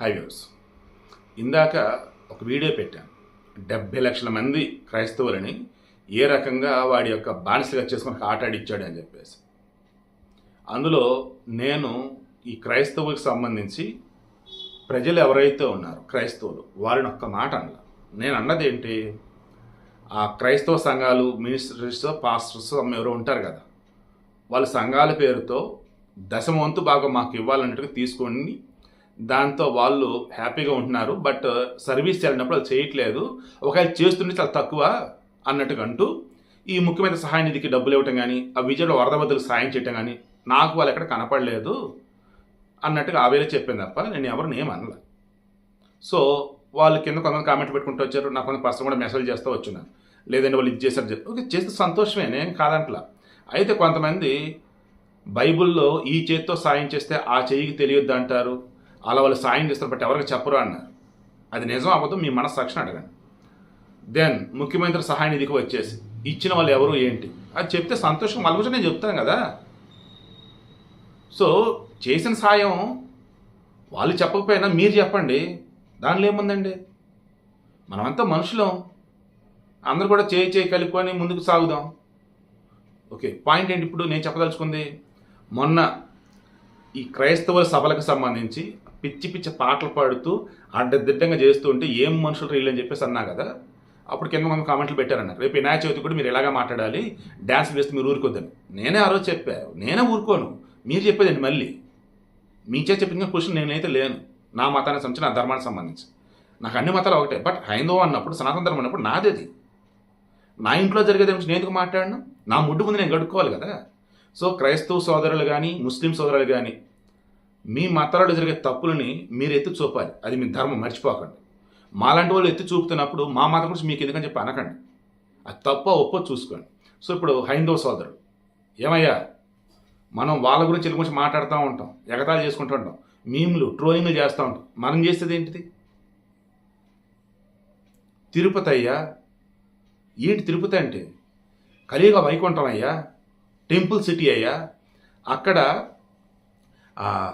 High views ఇందాక ఒక video పెట్టాను డెబ్బై లక్షల మంది క్రైస్తవులని ఏ రకంగా వాడి యొక్క బానిసగా చేసుకుని ఆటాడిచ్చాడు అని చెప్పేసి. అందులో నేను ఈ క్రైస్తవులకు సంబంధించి ప్రజలు ఎవరైతే ఉన్నారు క్రైస్తవులు వారిని ఒక్క మాట అనలా. నేను అన్నది ఏంటి? ఆ క్రైస్తవ సంఘాలు మినిస్టర్స్ పాస్టర్స్ ఎవరో ఉంటారు కదా. వాళ్ళ సంఘాల పేరుతో దశమవంతు భాగం మాకు ఇవ్వాలన్నట్టుగా తీసుకొని దాంతో వాళ్ళు హ్యాపీగా ఉంటున్నారు. బట్ సర్వీస్ చేయాలన్నప్పుడు అది చేయట్లేదు. ఒకవేళ చేస్తుంటే చాలా తక్కువ అన్నట్టుగా అంటూ ఈ ముఖ్యమైన సహాయ నిధికి డబ్బులు ఇవ్వటం కానీ ఆ విజయలో వరద బదులు సాయం చేయటం కానీ నాకు వాళ్ళు ఎక్కడ కనపడలేదు అన్నట్టుగా ఆ వేళ చెప్పింది తప్ప నేను ఎవరు ఏం అనలే. సో వాళ్ళు కింద కొంతమంది కామెంట్ పెట్టుకుంటూ వచ్చారు. నాకు కొంత పర్సన్ కూడా మెసేజ్ చేస్తూ వచ్చున్నాను లేదంటే వాళ్ళు ఇది చేశారు ఓకే చేస్తే సంతోషమే నేను కాదంట్లా. అయితే కొంతమంది బైబిల్లో ఈ చేతితో సాయం చేస్తే ఆ చేయికి తెలియొద్దు అంటారు అలా వాళ్ళు సాయం చేస్తారు బట్ ఎవరికి చెప్పరు అన్నారు అది నిజం అబద్ధం మీ మనస్సాక్షిని అడగండి. దెన్ ముఖ్యమంత్రి సహాయ నిధికి వచ్చేసి ఇచ్చిన వాళ్ళు ఎవరు ఏంటి? అది చెప్తే సంతోషం వాళ్ళ గురించి నేను చెప్తాను కదా. సో చేసిన సాయం వాళ్ళు చెప్పకపోయినా మీరు చెప్పండి. దానిలో ఏముందండి? మనమంతా మనుషులం. అందరూ కూడా చేయి చేయి కలుపుకొని ముందుకు సాగుదాం. ఓకే పాయింట్ ఏంటి ఇప్పుడు? నేను చెప్పదలుచుకుంది. మొన్న ఈ క్రైస్తవుల సభలకు సంబంధించి పిచ్చి పిచ్చి పాటలు పాడుతూ అడ్డదిడ్డంగా చేస్తూ ఉంటే ఏం మనుషులు రీళ్ళు అని చెప్పేసి అన్నా కదా అప్పుడు కింద కొంత కామెంట్లు పెట్టారన్నారు రేపు వినాయక చవితి కూడా మీరు ఎలాగా మాట్లాడాలి డ్యాన్స్ వేస్తే మీరు ఊరుకోద్దని. నేనే ఆ రోజు చెప్పా నేనే ఊరుకోను. మీరు చెప్పేదండి మళ్ళీ? మీ చేతి చెప్పిన క్వశ్చన్ నేనైతే లేను. నా మతానికి సంబంధించి నా ధర్మానికి సంబంధించి. నాకు అన్ని మతాలు ఒకటే. బట్ హైందవం అన్నప్పుడు సనాతన ధర్మం అన్నప్పుడు నాదేది. నా ఇంట్లో జరిగేది నేను ఎందుకు మాట్లాడను? నా ముడ్డు ముందు నేను గడుక్కోవాలి కదా. సో క్రైస్తవ సోదరులు కానీ ముస్లిం సోదరులు కానీ మీ మతాలలో జరిగే తప్పులని మీరు ఎత్తి చూపాలి. అది మీ ధర్మం మర్చిపోకండి. మాలాంటి వాళ్ళు ఎత్తి చూపుతున్నప్పుడు మా మతం గురించి మీకు ఎందుకని చెప్పి అనకండి. అది తప్ప ఒప్పో చూసుకోండి. సో ఇప్పుడు హైందవ సోదరుడు. ఏమయ్యా? మనం వాళ్ళ గురించి వీళ్ళ గురించి మాట్లాడుతూ ఉంటాం ఎగతాళి చేసుకుంటూ ఉంటాం మీమ్లు ట్రోయింగ్లు చేస్తూ ఉంటాం. మనం చేసేది ఏంటిది? తిరుపతి అయ్యా. ఏంటి తిరుపతి అంటే? కలియుగ వైకుంఠం అయ్యా. టెంపుల్ సిటీ అయ్యా. అక్కడ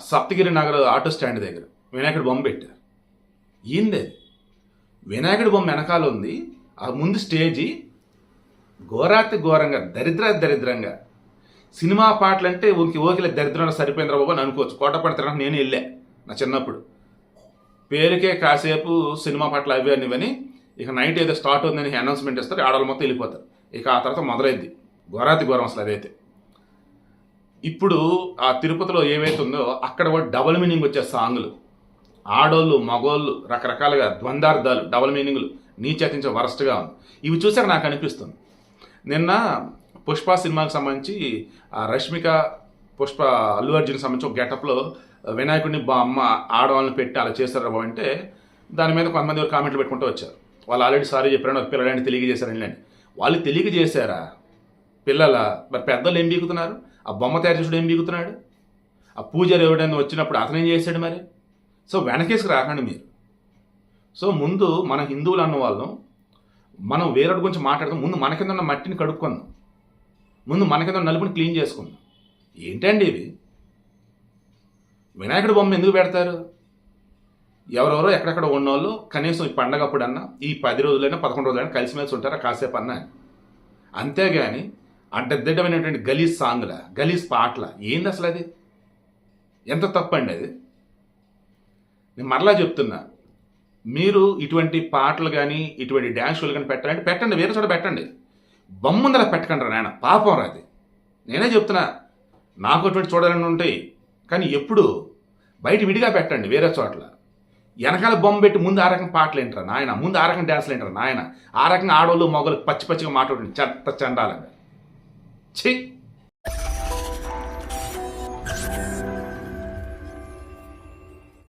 సప్తగిరి నగర్ ఆటో స్టాండ్ దగ్గర వినాయకుడి బొమ్మ పెట్టారు. ఏంది వినాయకుడి బొమ్మ వెనకాల ఉంది. ఆ ముందు స్టేజి ఘోరాతి ఘోరంగా దరిద్ర దరిద్రంగా. సినిమా పాటలు అంటే ఊరికి ఓకిల దరిద్రంగా సరిపోయింద్ర బాబు అని అనుకోవచ్చు. కోటపడి తిరగడానికి నేను వెళ్ళా నా చిన్నప్పుడు. పేరుకే కాసేపు సినిమా పాటలు అవి అనివని ఇక నైట్ ఏదో స్టార్ట్ అవుతుందని అనౌన్స్మెంట్ ఇస్తారు. ఆడవాళ్ళు మొత్తం వెళ్ళిపోతారు. ఇక ఆ తర్వాత మొదలైంది. ఘోరాతి ఘోరం అసలు అదైతే. ఇప్పుడు ఆ తిరుపతిలో ఏవైతే ఉందో అక్కడ కూడా డబల్ మీనింగ్ వచ్చే సాంగ్లు. ఆడోళ్ళు మగోళ్ళు రకరకాలుగా ద్వందార్థాలు డబల్ మీనింగ్లు నీచేతించే వరస్ట్గా ఉంది. ఇవి చూసాక నాకు అనిపిస్తుంది. నిన్న పుష్ప సినిమాకి సంబంధించి ఆ రష్మిక పుష్ప అల్లు అర్జున్ సంబంధించి ఒక గెటప్లో వినాయకుడిని బా అమ్మ ఆడవాళ్ళని పెట్టి అలా చేశారు బాబు అంటే దాని మీద కొంతమంది కామెంట్లు పెట్టుకుంటూ వచ్చారు. వాళ్ళు ఆల్రెడీ సారీ చెప్పారని ఒక పిల్లలని తెలియజేశారని అని వాళ్ళు తెలియజేశారా? పిల్లల? మరి పెద్దలు ఏం బీకుతున్నారు? ఆ బొమ్మ తయారు చేసుడు ఏం బీగుతున్నాడు? ఆ పూజారి ఎవడైనా వచ్చినప్పుడు అతను ఏం చేశాడు మరి? సో వెనకేసుకు రాకండి మీరు. సో ముందు మన హిందువులు అన్న వాళ్ళం మనం వేరొకటి గురించి మాట్లాడదాం ముందు మన కింద ఉన్న మట్టిని కడుక్కుందాం. ముందు మన కింద నలుపుని క్లీన్ చేసుకుందాం. ఏంటండి ఇవి? వినాయకుడి బొమ్మ ఎందుకు పెడతారు? ఎవరెవరో ఎక్కడెక్కడ ఉన్నోళ్ళు కనీసం ఈ పండగ అప్పుడన్నా ఈ పది రోజులైనా పదకొండు రోజులైనా కలిసిమెలిసి ఉంటారా కాసేపు అన్నా అంతేగాని అడ్డదిడ్డమైనటువంటి గలీజ్ సాంగ్ల గలీజ్ పాటల. ఏంది అసలు అది? ఎంత తప్పండి అది? నేను మరలా చెప్తున్నా మీరు ఇటువంటి పాటలు కానీ ఇటువంటి డ్యాన్స్ షోలు కానీ పెట్టాలంటే పెట్టండి వేరే చోట పెట్టండి. బొమ్మందర పెట్టకండి నాయన పాపం రా అది. నేనే చెప్తున్నా నాకు అటువంటి చూడాలని ఉంటాయి కానీ ఎప్పుడు బయట విడిగా పెట్టండి వేరే చోట్ల. వెనకాల బొమ్మ పెట్టి ముందు ఆ రకం పాటలు ఏంటరా నాయన? ముందు ఆ రకం డ్యాన్స్లు ఏంటరా నాయన? ఆ రకంగా ఆడవాళ్ళు మొగలు పచ్చి పచ్చిగా మాట్లాడండి చెత్త చండాలని 七